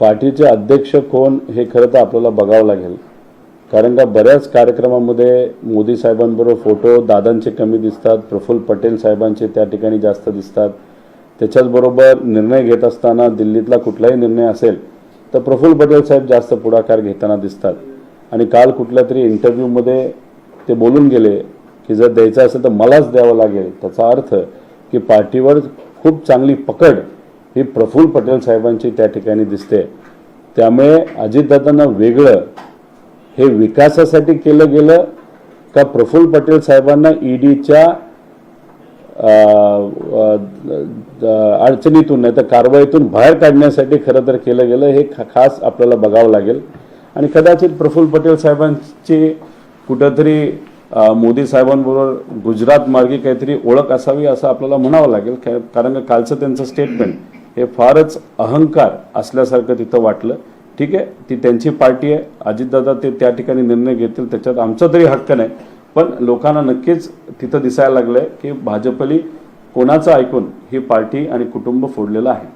पार्टीचे अध्यक्ष कोण हे खरं तर आपल्याला बघावं लागेल. कारण का बऱ्याच कार्यक्रमामध्ये मोदी साहेबांबरोबर फोटो दादांचे कमी दिसतात प्रफुल्ल पटेल साहेबांचे त्या ठिकाणी जास्त दिसतात. त्याच्याचबरोबर निर्णय घेत असताना दिल्लीतला कुठलाही निर्णय असेल तर प्रफुल्ल पटेल साहेब जास्त पुढाकार घेताना दिसतात. आणि काल कुठल्या तरी इंटरव्ह्यूमध्ये ते बोलून गेले की जर द्यायचं असेल तर मलाच द्यावं लागेल. त्याचा अर्थ की पार्टीवर खूप चांगली पकड ही प्रफुल्ल पटेल साहेबांची त्या ठिकाणी दिसते. त्यामुळे अजितदादांना वेगळं हे विकासासाठी केलं गेलं का प्रफुल्ल पटेल साहेबांना ईडीच्या अडचणीतून नाही तर कारवाईतून बाहेर काढण्यासाठी खरं तर केलं गेलं हे खास आपल्याला बघावं लागेल. आणि कदाचित प्रफुल्ल पटेल साहेबांची कुठंतरी मोदी साहेबांबरोबर गुजरात मार्गी काहीतरी ओळख असावी असं आपल्याला म्हणावं लागेल कारण कालचं त्यांचं स्टेटमेंट हे फारच अहंकार असल्यासारखं तिथं वाटलं. ठीक आहे? ती त्यांची पार्टी आहे. अजितदादा ते त्या ठिकाणी निर्णय घेतील. त्याच्यात आमचा तरी हक्क नाही. पण लोकांना नक्कीच तिथं दिसायला लागलंय की भाजपली कोणाचं ऐकून ही पार्टी आणि कुटुंब फोडलेलं आहे.